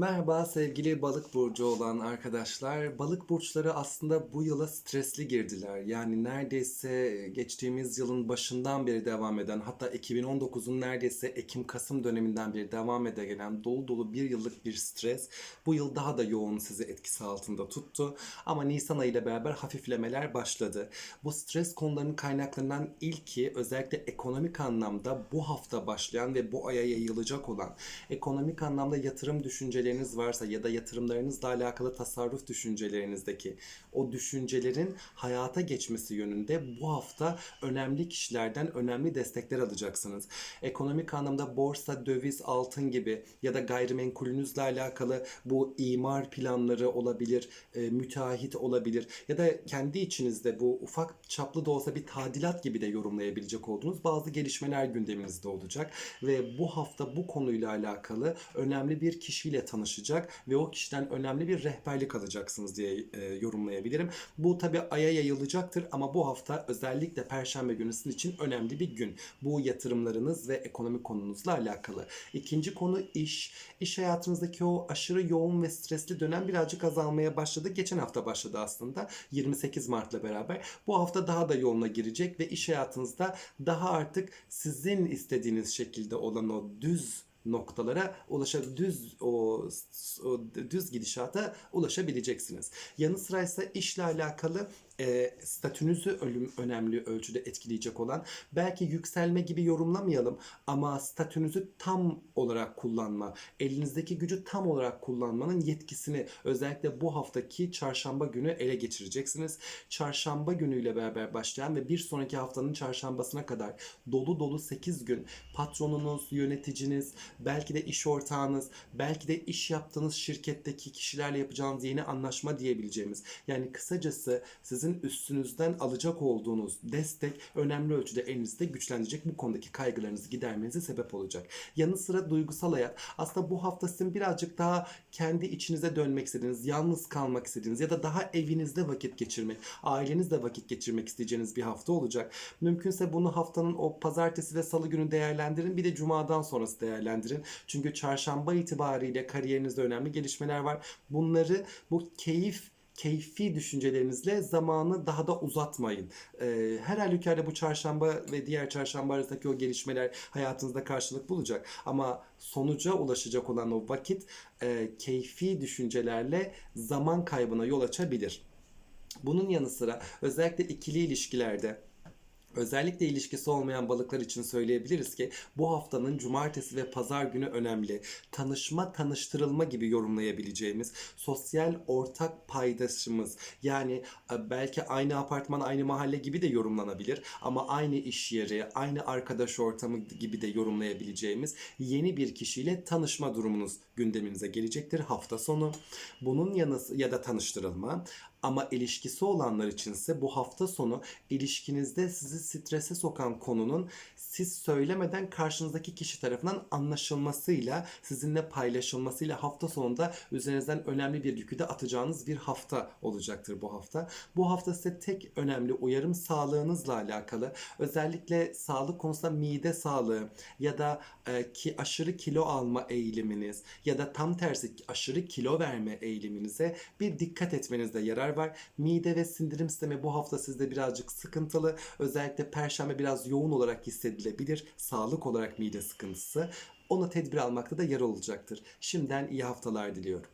Merhaba sevgili balık burcu olan arkadaşlar. Balık burçları aslında bu yıla stresli girdiler. Yani neredeyse geçtiğimiz yılın başından beri devam eden hatta 2019'un neredeyse Ekim-Kasım döneminden beri devam ede gelen dolu dolu bir yıllık bir stres bu yıl daha da yoğun sizi etkisi altında tuttu. Ama Nisan ayı ile beraber hafiflemeler başladı. Bu stres konularının kaynaklarından ilki özellikle ekonomik anlamda bu hafta başlayan ve bu aya yayılacak olan ekonomik anlamda yatırım düşünceleriniz varsa ya da yatırımlarınızla alakalı tasarruf düşüncelerinizdeki o düşüncelerin hayata geçmesi yönünde bu hafta önemli kişilerden önemli destekler alacaksınız. Ekonomik anlamda borsa, döviz, altın gibi ya da gayrimenkulünüzle alakalı bu imar planları olabilir, e, müteahhit olabilir ya da kendi içinizde bu ufak çaplı da olsa bir tadilat gibi de yorumlayabilecek olduğunuz bazı gelişmeler gündeminizde olacak ve bu hafta bu konuyla alakalı önemli bir kişiyle tanışacak ve o kişiden önemli bir rehberlik alacaksınız diye e, yorumlayabilirim. Bu tabi aya yayılacaktır ama bu hafta özellikle perşembe günü sizin için önemli bir gün. Bu yatırımlarınız ve ekonomik konunuzla alakalı. İkinci konu iş. İş hayatınızdaki o aşırı yoğun ve stresli dönem birazcık azalmaya başladı. Geçen hafta başladı aslında. 28 Mart'la beraber. Bu hafta daha da yoluna girecek ve iş hayatınızda daha artık sizin istediğiniz şekilde olan o düz noktalara ulaşa düz o, o düz gidişata ulaşabileceksiniz. Yanı sıra ise işle alakalı e, statünüzü ölüm önemli ölçüde etkileyecek olan belki yükselme gibi yorumlamayalım ama statünüzü tam olarak kullanma, elinizdeki gücü tam olarak kullanmanın yetkisini özellikle bu haftaki çarşamba günü ele geçireceksiniz. Çarşamba günüyle beraber başlayan ve bir sonraki haftanın çarşambasına kadar dolu dolu 8 gün patronunuz, yöneticiniz, belki de iş ortağınız, belki de iş yaptığınız şirketteki kişilerle yapacağınız yeni anlaşma diyebileceğimiz. Yani kısacası sizin üstünüzden alacak olduğunuz destek önemli ölçüde elinizde güçlenecek. Bu konudaki kaygılarınızı gidermenize sebep olacak. Yanı sıra duygusal hayat. Aslında bu hafta sizin birazcık daha kendi içinize dönmek istediğiniz, yalnız kalmak istediğiniz ya da daha evinizde vakit geçirmek, ailenizle vakit geçirmek isteyeceğiniz bir hafta olacak. Mümkünse bunu haftanın o pazartesi ve salı günü değerlendirin. Bir de cumadan sonrası değerlendirin. Çünkü çarşamba itibariyle kariyerinizde önemli gelişmeler var. Bunları bu keyif keyfi düşüncelerinizle zamanı daha da uzatmayın. Ee, her halükarda bu çarşamba ve diğer çarşamba arasındaki o gelişmeler hayatınızda karşılık bulacak. Ama sonuca ulaşacak olan o vakit e, keyfi düşüncelerle zaman kaybına yol açabilir. Bunun yanı sıra özellikle ikili ilişkilerde Özellikle ilişkisi olmayan balıklar için söyleyebiliriz ki bu haftanın cumartesi ve pazar günü önemli. Tanışma, tanıştırılma gibi yorumlayabileceğimiz sosyal ortak paydaşımız yani e, belki aynı apartman, aynı mahalle gibi de yorumlanabilir ama aynı iş yeri, aynı arkadaş ortamı gibi de yorumlayabileceğimiz yeni bir kişiyle tanışma durumunuz gündeminize gelecektir hafta sonu. Bunun yanı ya da tanıştırılma ama ilişkisi olanlar içinse bu hafta sonu ilişkinizde sizi strese sokan konunun siz söylemeden karşınızdaki kişi tarafından anlaşılmasıyla, sizinle paylaşılmasıyla hafta sonunda üzerinizden önemli bir yükü de atacağınız bir hafta olacaktır bu hafta. Bu hafta size tek önemli uyarım sağlığınızla alakalı. Özellikle sağlık konusunda mide sağlığı ya da e, ki aşırı kilo alma eğiliminiz ya da tam tersi aşırı kilo verme eğiliminize bir dikkat etmenizde yarar var. Mide ve sindirim sistemi bu hafta sizde birazcık sıkıntılı. Özellikle perşembe biraz yoğun olarak hissedilebilir. Sağlık olarak mide sıkıntısı. Ona tedbir almakta da yarar olacaktır. Şimdiden iyi haftalar diliyorum.